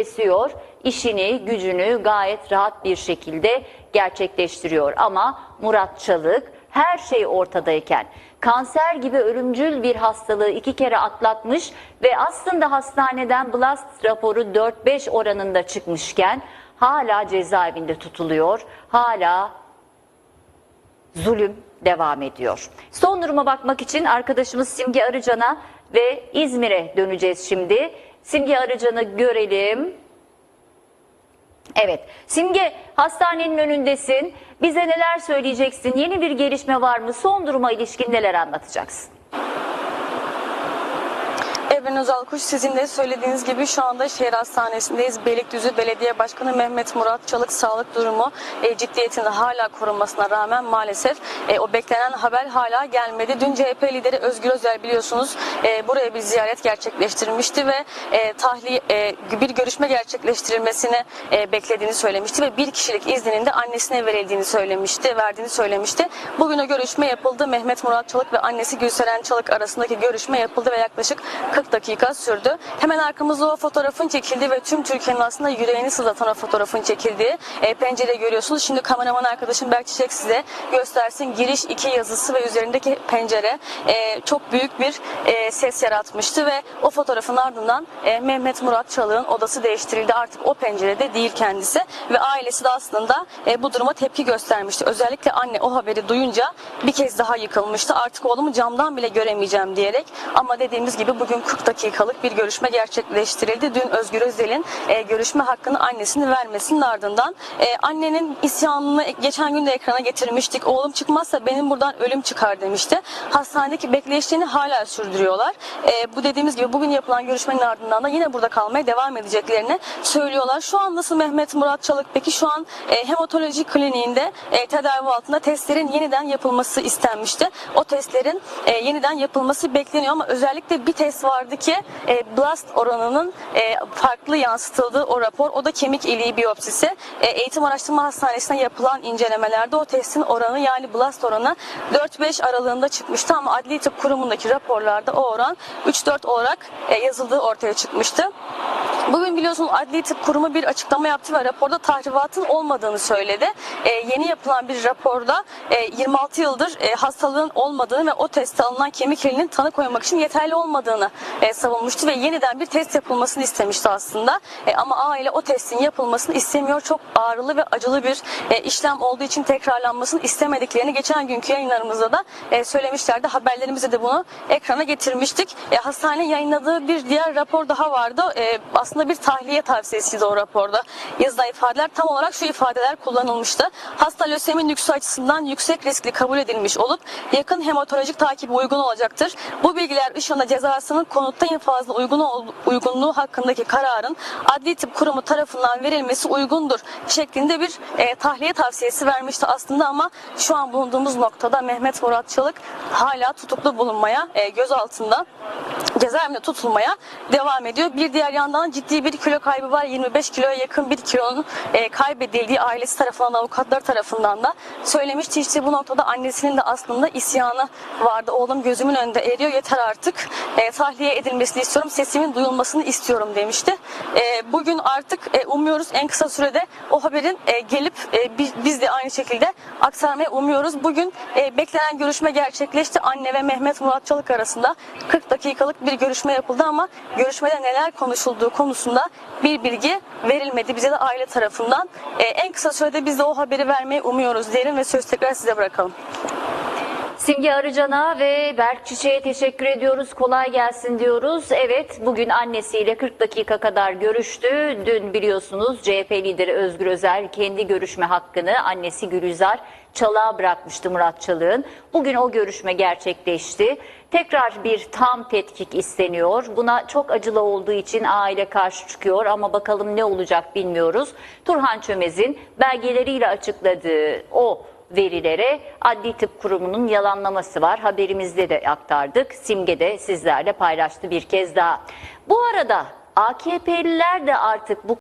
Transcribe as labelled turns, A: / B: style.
A: besliyor, işini, gücünü gayet rahat bir şekilde gerçekleştiriyor. Ama Murat Çalık her şey ortadayken kanser gibi ölümcül bir hastalığı iki kere atlatmış ve aslında hastaneden blast raporu 4-5 oranında çıkmışken hala cezaevinde tutuluyor. Hala zulüm devam ediyor. Son duruma bakmak için arkadaşımız Simge Arıcan'a ve İzmir'e döneceğiz şimdi. Simge Arıcan'ı görelim. Evet, Simge hastanenin önündesin. Bize neler söyleyeceksin? Yeni bir gelişme var mı? Son duruma ilişkin neler anlatacaksın?
B: Evren Özal Kuş sizin de söylediğiniz gibi şu anda şehir hastanesindeyiz. Beylikdüzü Belediye Başkanı Mehmet Murat Çalık sağlık durumu e, ciddiyetinde hala korunmasına rağmen maalesef e, o beklenen haber hala gelmedi. Dün CHP lideri Özgür Özel biliyorsunuz e, buraya bir ziyaret gerçekleştirmişti ve e, tahliye e, bir görüşme gerçekleştirilmesini e, beklediğini söylemişti ve bir kişilik izninin de annesine verildiğini söylemişti, verdiğini söylemişti. Bugün o görüşme yapıldı. Mehmet Murat Çalık ve annesi Gülseren Çalık arasındaki görüşme yapıldı ve yaklaşık 40 dakika sürdü. Hemen arkamızda o fotoğrafın çekildiği ve tüm Türkiye'nin aslında yüreğini sızlatan o fotoğrafın çekildiği e, pencere görüyorsunuz. Şimdi kameraman arkadaşım Berk size göstersin. Giriş iki yazısı ve üzerindeki pencere e, çok büyük bir e, ses yaratmıştı ve o fotoğrafın ardından e, Mehmet Murat Çalık'ın odası değiştirildi. Artık o pencerede değil kendisi ve ailesi de aslında e, bu duruma tepki göstermişti. Özellikle anne o haberi duyunca bir kez daha yıkılmıştı. Artık oğlumu camdan bile göremeyeceğim diyerek ama dediğimiz gibi bugün 40 dakikalık bir görüşme gerçekleştirildi. Dün Özgür Özel'in e, görüşme hakkını annesinin vermesinin ardından e, annenin isyanını geçen gün de ekrana getirmiştik. Oğlum çıkmazsa benim buradan ölüm çıkar demişti. Hastanedeki bekleyişlerini hala sürdürüyorlar. E, bu dediğimiz gibi bugün yapılan görüşmenin ardından da yine burada kalmaya devam edeceklerini söylüyorlar. Şu an nasıl Mehmet Murat Çalık peki şu an e, hematoloji kliniğinde e, tedavi altında testlerin yeniden yapılması istenmişti. O testlerin e, yeniden yapılması bekleniyor ama özellikle bir test vardı ki e, blast oranının e, farklı yansıtıldığı o rapor. O da kemik iliği biyopsisi. E, Eğitim Araştırma Hastanesi'nde yapılan incelemelerde o testin oranı yani blast oranı 4-5 aralığında çıkmıştı ama Adli Tıp Kurumu'ndaki raporlarda o oran 3-4 olarak e, yazıldığı ortaya çıkmıştı. Bugün biliyorsunuz Adli Tıp Kurumu bir açıklama yaptı ve raporda tahribatın olmadığını söyledi. E, yeni yapılan bir raporda e, 26 yıldır e, hastalığın olmadığını ve o testte alınan kemik ilinin tanı koymak için yeterli olmadığını e, savunmuştu ve yeniden bir test yapılmasını istemişti aslında. E, ama aile o testin yapılmasını istemiyor. Çok ağrılı ve acılı bir e, işlem olduğu için tekrarlanmasını istemediklerini geçen günkü yayınlarımızda da e, söylemişlerdi. Haberlerimizde de bunu ekrana getirmiştik. E, hastane yayınladığı bir diğer rapor daha vardı. E, aslında bir tahliye tavsiyesiydi o raporda. Yazılan ifadeler tam olarak şu ifadeler kullanılmıştı. Hasta lösemi nüksü açısından yüksek riskli kabul edilmiş olup yakın hematolojik takibi uygun olacaktır. Bu bilgiler ışığında cezasının konutta infazına uygun uygunluğu hakkındaki kararın adli tıp kurumu tarafından verilmesi uygundur şeklinde bir e, tahliye tavsiyesi vermişti aslında ama şu an bulunduğumuz noktada Mehmet Murat Çalık hala tutuklu bulunmaya e, gözaltında cezaevinde tutulmaya devam ediyor. Bir diğer yandan ciddi bir kilo kaybı var. 25 kiloya yakın bir kilonun e, kaybedildiği ailesi tarafından, avukatlar tarafından da söylemişti. İşte bu noktada annesinin de aslında isyanı vardı. Oğlum gözümün önünde eriyor yeter artık. E, tahliye edilmesini istiyorum. Sesimin duyulmasını istiyorum demişti. E, bugün artık e, umuyoruz en kısa sürede o haberin e, gelip e, biz, de aynı şekilde aktarmayı umuyoruz. Bugün e, beklenen görüşme gerçekleşti. Anne ve Mehmet Murat Çalık arasında 40 dakikalık bir görüşme yapıldı ama görüşmede neler konuşulduğu konusunda bir bilgi verilmedi bize de aile tarafından. E, en kısa sürede biz de o haberi vermeyi umuyoruz diyelim ve söz tekrar size bırakalım.
A: Simge Arıcan'a ve Berk Çiçek'e teşekkür ediyoruz. Kolay gelsin diyoruz. Evet bugün annesiyle 40 dakika kadar görüştü. Dün biliyorsunuz CHP lideri Özgür Özel kendi görüşme hakkını annesi Gülizar Çalık'a bırakmıştı Murat Çalık'ın. Bugün o görüşme gerçekleşti. Tekrar bir tam tetkik isteniyor. Buna çok acılı olduğu için aile karşı çıkıyor ama bakalım ne olacak bilmiyoruz. Turhan Çömez'in belgeleriyle açıkladığı o verilere Adli Tıp Kurumu'nun yalanlaması var. Haberimizde de aktardık. Simge de sizlerle paylaştı bir kez daha. Bu arada AKP'liler de artık bu